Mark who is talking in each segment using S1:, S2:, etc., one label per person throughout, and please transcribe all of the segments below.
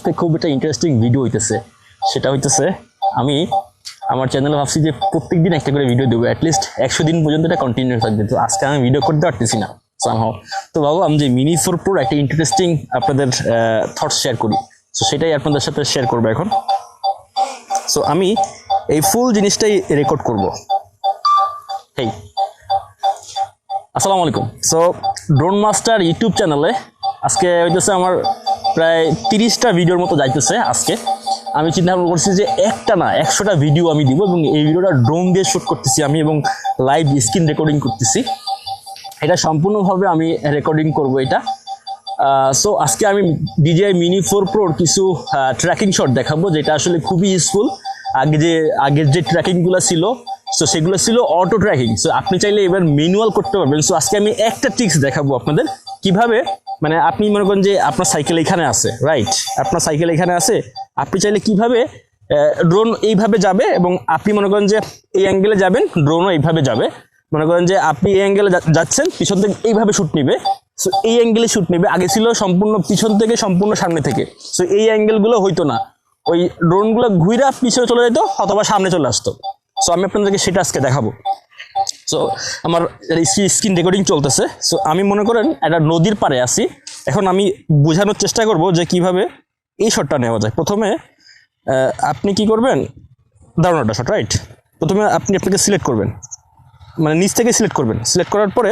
S1: আজকে খুব একটা ইন্টারেস্টিং ভিডিও হইতেছে। সেটা হইতেছে, আমি আমার চ্যানেলে ভাবছি যে প্রত্যেক দিন একটা করে ভিডিও দেবো অ্যাটলিস্ট একশো দিন পর্যন্ত এটা কন্টিনিউ থাকবে। তো আজকে আমি ভিডিও করতে পারতেছি না সামহাও তো ভাবলাম যে মিনি ফোর প্রোর একটা ইন্টারেস্টিং আপনাদের থটস শেয়ার করি। তো সেটাই আপনাদের সাথে শেয়ার করব এখন। সো আমি এই ফুল জিনিসটাই রেকর্ড করব। হেই আসসালামু আলাইকুম। সো ড্রোন মাস্টার ইউটিউব চ্যানেলে আজকে হইতেছে আমার প্রায় তিরিশটা ভিডিওর মতো যাইতেছে আজকে। আমি চিন্তা ভাবনা করছি যে একটা না, একশোটা ভিডিও আমি দিব এবং এই ভিডিওটা ড্রোন দিয়ে শ্যুট করতেছি আমি এবং লাইভ স্ক্রিন রেকর্ডিং করতেছি। এটা সম্পূর্ণভাবে আমি রেকর্ডিং করব এটা। সো আজকে আমি ডিজিআই মিনি ফোর প্রোর কিছু ট্র্যাকিং শট দেখাবো যেটা আসলে খুবই ইউজফুল আগে যে, আগের যে ট্র্যাকিংগুলো ছিল সো সেগুলো ছিল অটো ট্র্যাকিং সো আপনি চাইলে এবার ম্যানুয়াল করতে পারবেন। সো আজকে আমি একটা ট্রিক্স দেখাবো আপনাদের। কীভাবে মানে আপনি মনে করেন যে আপনার সাইকেল এখানে আছে রাইট আপনার সাইকেল এখানে আছে, আপনি চাইলে কীভাবে ড্রোন এইভাবে যাবে এবং আপনি মনে করেন যে এই অ্যাঙ্গেলে যাবেন ড্রোনও এইভাবে যাবে। মনে করেন যে আপনি এই অ্যাঙ্গেলে যাচ্ছেন, পিছন থেকে এইভাবে শ্যুট নিবে। সো এই অ্যাঙ্গেলে শ্যুট নেবে। আগে ছিল সম্পূর্ণ পিছন থেকে, সম্পূর্ণ সামনে থেকে। সো এই অ্যাঙ্গেলগুলো হইতো না। ওই ড্রোনগুলো ঘুরে পিছনে চলে যেত অথবা সামনে চলে আসতো। সো আমি আপনাদেরকে সেটা আজকে দেখাবো। সো আমার স্ক্রিন রেকর্ডিং চলতেছে। সো আমি মনে করেন একটা নদীর পাড়ে আছি। এখন আমি বোঝানোর চেষ্টা করব যে কীভাবে এই শটটা নেওয়া যায়। প্রথমে আপনি কি করবেন? দারুণ একটা শট রাইট প্রথমে আপনি আপনাকে সিলেক্ট করবেন। মানে নিচ থেকে সিলেক্ট করবেন। সিলেক্ট করার পরে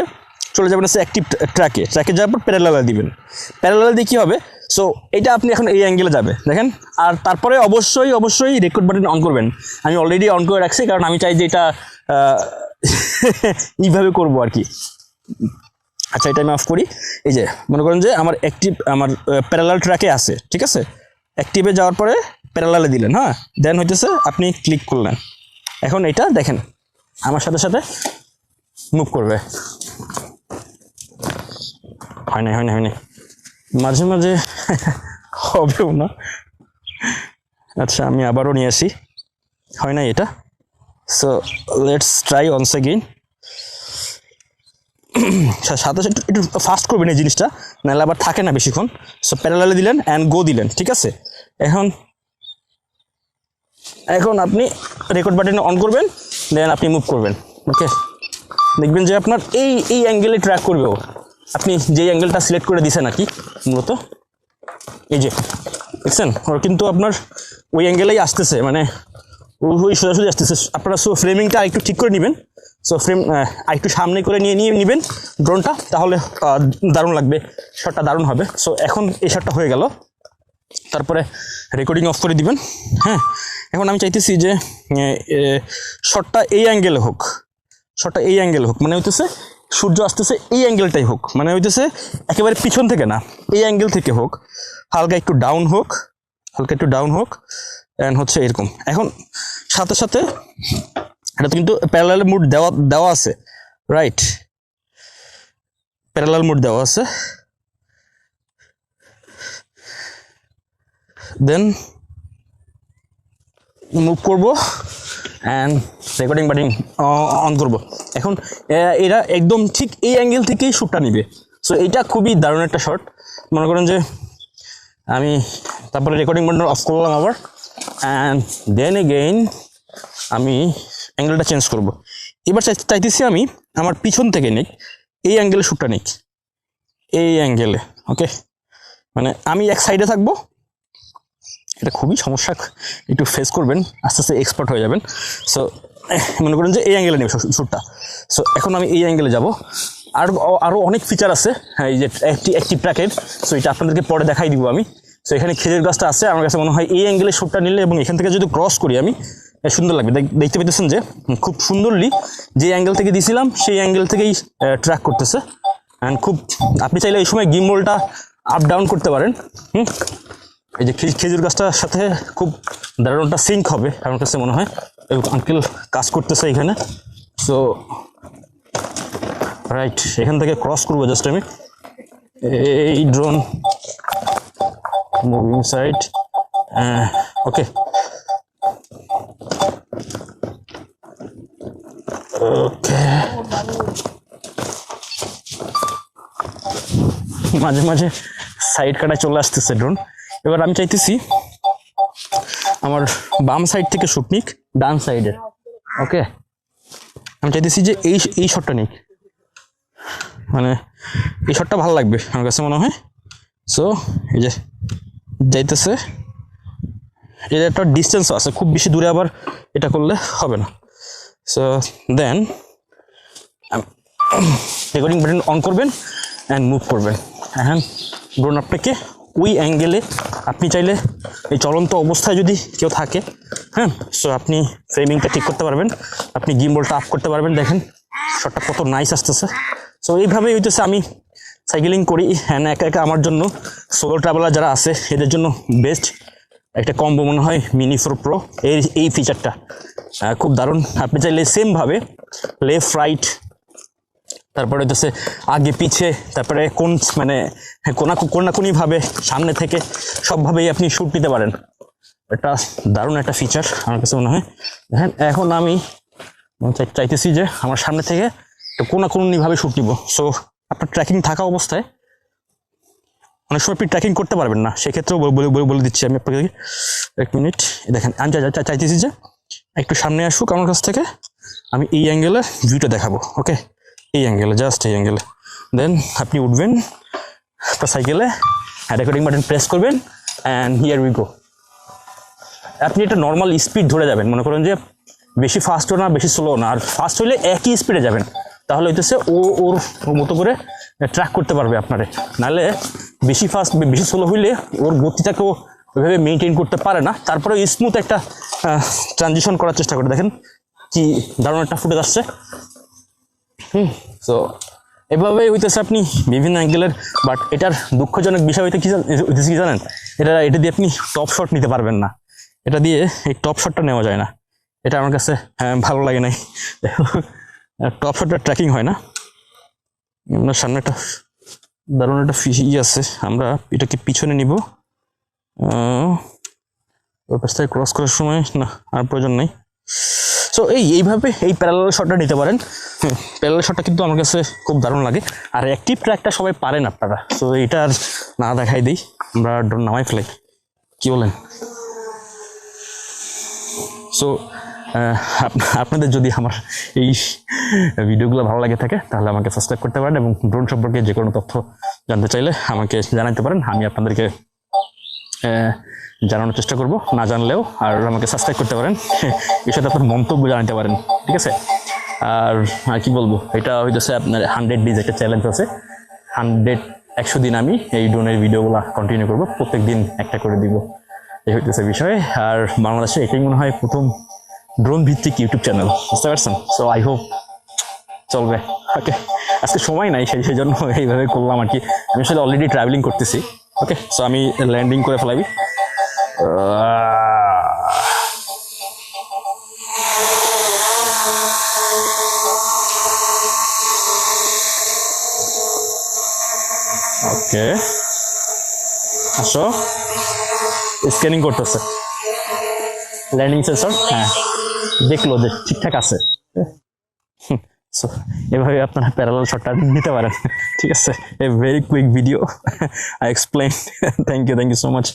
S1: চলে যাবেন হচ্ছে অ্যাক্টিভ ট্র্যাকে ট্র্যাকে যাওয়ার পর প্যারালাল দিবেন। প্যারালাল দিয়ে কী হবে? সো এটা আপনি এখন এই অ্যাঙ্গেলে যাবে। দেখেন? আর তারপরে অবশ্যই অবশ্যই রেকর্ড বাটন অন করবেন। আমি অলরেডি অন করে রাখছি, কারণ আমি চাই যে এটা এইভাবে করব আর কি। আচ্ছা এটা আমি অফ করি। এই যে, মনে করেন যে আমার অ্যাক্টিভ আমার প্যারালাল ট্র্যাকে আছে, ঠিক আছে? অ্যাক্টিভে যাওয়ার পরে প্যারালালে দিলেন হ্যাঁ? দেন হইতেছে আপনি ক্লিক করলেন। এখন এটা দেখেন, আমার সাথে সাথে মুভ করবে। হয় না হয় না হয় না মাঝে মাঝে হবেও না। আচ্ছা আমি আবারও নিয়ে আসি। হয় না এটা? So let's try once again সাথে একটু ফাস্ট করবেন এই জিনিসটা, নাহলে আবার থাকে না বেশিক্ষণ। সো প্যারালালে দিলেন অ্যান্ড গো দিলেন, ঠিক আছে? এখন এখন আপনি রেকর্ড বাটন অন করবেন দেন আপনি মুভ করবেন ওকে দেখবেন যে আপনার এই এই অ্যাঙ্গেলে ট্র্যাক করবে ও। আপনি যেই অ্যাঙ্গেলটা সিলেক্ট করে দিছেন আর কি, মূলত। এই যে, দেখছেন? ওর কিন্তু আপনার ওই অ্যাঙ্গেলেই আসতেছে মানে ওই সোজাসুজি আসতেছে আপনারা সো ফ্রেমিংটা আরেকটু ঠিক করে নেবেন। সো ফ্রেম আরেকটু সামনে করে নিয়ে নিয়ে নেবেন ড্রোনটা তাহলে দারুণ লাগবে। শটটা দারুণ হবে। সো এখন এই শটটা হয়ে গেল। তারপরে রেকর্ডিং অফ করে দিবেন। হ্যাঁ এখন আমি চাইতেছি যে শটটা এই অ্যাঙ্গেলে হোক। শটটা এই অ্যাঙ্গেল হোক। মানে হইতেছে, সূর্য আসতেছে এই অ্যাঙ্গেলটাই হোক। মানে হইতেছে, একেবারে পিছন থেকে না, এই অ্যাঙ্গেল থেকে হোক। হালকা একটু ডাউন হোক, হালকা একটু ডাউন হোক। অ্যান্ড হচ্ছে এরকম। এখন সাথে সাথে এটা কিন্তু প্যারালাল মুড দেওয়া দেওয়া আছে রাইট প্যারালাল মুড দেওয়া আছে। দেন মুভ করব অ্যান্ড রেকর্ডিং বাটিং অন করব। এখন এরা একদম ঠিক এই অ্যাঙ্গেল থেকেই শ্যুটটা নিবে। সো এটা খুবই দারুণ একটা শট মনে করেন যে আমি তারপরে রেকর্ডিং বাটন অফ করলাম আবার। অ্যান্ড দেন এগেইন আমি অ্যাঙ্গেলটা চেঞ্জ করব। এবার চাই- চাইতেছি আমি আমার পিছন থেকে নিক, এই অ্যাঙ্গেলে শ্যুটটা নিক। এই অ্যাঙ্গেলে ওকে মানে আমি এক সাইডে থাকব। এটা খুবই সমস্যা, একটু ফেস করবেন, আস্তে আস্তে এক্সপার্ট হয়ে যাবেন। সো মনে করেন যে এই অ্যাঙ্গেলে নেবে শ্যুটটা সো এখন আমি এই অ্যাঙ্গেলে যাব। আর আরও অনেক ফিচার আছে হ্যাঁ এই যে একটি একটি ট্র্যাকের সো এটা আপনাদেরকে পরে দেখাই দিব আমি। সো এখানে খেজুর গাছটা আছে। আমার কাছে মনে হয় এই অ্যাঙ্গেলে শ্যুটটা নিলে এবং এখান থেকে যদি ক্রস করি আমি সুন্দর লাগবে। দেখতে পেতেছেন যে খুব সুন্দরলি যে অ্যাঙ্গেল থেকে দিছিলাম, সেই অ্যাঙ্গেল থেকেই ট্র্যাক করতেছে। অ্যান্ড খুব, আপনি চাইলে এই সময় গিম্বলটা আপ ডাউন করতে পারেন। হুম? এই যে খেজুর গাছটার সাথে খুব দারুণটা সিঙ্ক হবে, আমার কাছে মনে হয়। আঙ্কেল কাজ করতেছে এখানে। সো রাইট এখান থেকে ক্রস করব জাস্ট আমি। এই drone moving side okay okay মাঝে মাঝে সাইড কাটায় চলে আসতেছে ড্রোন এবার আমি চাইতেছি আমার বাম সাইড থেকে শুট নিক, ডান সাইডের ওকে আমি চাইতেছি যে এই এই শটটা নিক। মানে এই শটটা ভালো লাগবে, আমার কাছে মনে হয়। সো এই যে যাইতেছে। এর একটা ডিস্টেন্স আছে, খুব বেশি দূরে আবার এটা করলে হবে না। So then recording button on করবেন অ্যান্ড মুভ করবেন। হ্যাঁ ড্রোন আপনাকে, ওই অ্যাঙ্গেলে আপনি চাইলে এই চলন্ত অবস্থায় যদি কেউ থাকে হ্যাঁ সো আপনি ফ্রেমিংটা ঠিক করতে পারবেন, আপনি গিম্বলটা আপ করতে পারবেন, দেখেন শটটা কত নাইস আসতেছে। সো এইভাবেই হইতেছে, আমি সাইকেলিং করি হ্যাঁ একা একা আমার জন্য। সোলো ট্রাভেলার যারা আছে, এদের জন্য বেস্ট একটা কম্বো মনে হয় মিনি ফোর প্রো এই এই ফিচারটা খুব দারুণ। আপনি চাইলে সেমভাবে লেফট রাইট তারপরে হচ্ছে আগে, পিছে, তারপরে কোন মানে কোনা, কোনাকুনি ভাবে সামনে থেকে সবভাবেই আপনি শ্যুট নিতে পারেন। এটা দারুণ একটা ফিচার আমার কাছে মনে হয়। দেখেন এখন আমি, চাইতেছি যে আমার সামনে থেকে কোনাকুনি ভাবে শ্যুট নিব। সো আপনার ট্র্যাকিং থাকা অবস্থায় অনেক সময় আপনি ট্র্যাকিং করতে পারবেন না, সেক্ষেত্রেও বলে দিচ্ছি আমি আপনাকে। এক মিনিট দেখেন, আমি চাই- চাই- চাইতেছি যে একটু সামনে আসুক আমার কাছ থেকে, আমি এই অ্যাঙ্গেলে ভিউটা দেখাবো ওকে এই অ্যাঙ্গেলে জাস্ট এই অ্যাঙ্গেলে দেন আপনি উঠবেন, আপনার সাইকেলে রেকর্ডিং বাটন প্রেস করবেন অ্যান্ড হিয়ার উই গো আপনি এটা নর্মাল স্পিড ধরে যাবেন, মনে করেন যে বেশি ফাস্টও না, বেশি স্লো না, আর ফাস্ট হলে একই স্পিডে যাবেন। তাহলে হইতেছে ও ওর মতো করে ট্র্যাক করতে পারবে আপনারে। নাহলে বেশি ফাস্ট বেশি স্লো হইলে ওর গতিটাকেও ওইভাবে মেনটেন করতে পারে না। তারপরে স্মুথ একটা ট্রানজিশন করার চেষ্টা করে। দেখেন কি দারুণ একটা ফুটেজ আসছে। হুম সো এভাবেই হইতেছে আপনি বিভিন্ন অ্যাঙ্গেলের বাট এটার দুঃখজনক বিষয় হইতে কি হইতেছে কি জানেন? এটা এটা দিয়ে আপনি টপ শট নিতে পারবেন না। এটা দিয়ে এই টপ শটটা নেওয়া যায় না। এটা আমার কাছে হ্যাঁ, ভালো লাগে নাই। টপ শটটা ট্র্যাকিং হয় না। আপনার সামনে একটা দারুণ একটা ফি ই আছে। আমরা এটাকে পিছনে নিব। ওই পাশ থেকে ক্রস করার সময়, না, আর প্রয়োজন নেই। সো এই, এইভাবে এই প্যারালাল শটটা নিতে পারেন। প্যারালাল শটটা কিন্তু আমার কাছে খুব দারুণ লাগে। আর অ্যাক্টিভ ট্র্যাকটা সবাই পারেন আপনারা। সো এটা আর না দেখাই দিই। আমরা ড্রোন নামাই ফেলাই কী বলেন? সো আপনাদের যদি আমার এই ভিডিওগুলো ভালো লাগে থাকে, তাহলে আমাকে সাবস্ক্রাইব করতে পারেন এবং ড্রোন সম্পর্কে যে কোনো তথ্য জানতে চাইলে আমাকে জানাতে পারেন। আমি আপনাদেরকে জানানোর চেষ্টা করব। না জানলেও আর আমাকে সাবস্ক্রাইব করতে পারেন। এর সাথে আপনার মন্তব্য জানাতে পারেন, ঠিক আছে? আর আর কি বলব? এটা হইতেছে আপনার হান্ড্রেড ডিজ একটা চ্যালেঞ্জ আছে। হান্ড্রেড একশো দিন আমি এই ড্রোনের ভিডিওগুলো কন্টিনিউ করব। প্রত্যেক দিন একটা করে দিব। এই হইতেছে বিষয়। আর বাংলাদেশে এটাই মনে হয় প্রথম ড্রোন ভিত্তিক ইউটিউব চ্যানেল বুঝতে পারছেন? সো আই হোপ চলবে। ওকে আজকে সময় নাই, সেই জন্য এইভাবে করলাম আর কি। আমি আসলে অলরেডি ট্রাভেলিং করতেছি। ওকে সো আমি ল্যান্ডিং করে ফেলাবি। ওকে আসো। স্ক্যানিং করতেছে। ল্যান্ডিং সেন্সর হ্যাঁ। দেখল যে ঠিকঠাক আছে। সো এভাবে আপনারা প্যারালাল শটটা নিতে পারেন। ঠিক আছে? A very quick video I explain thank you thank you so much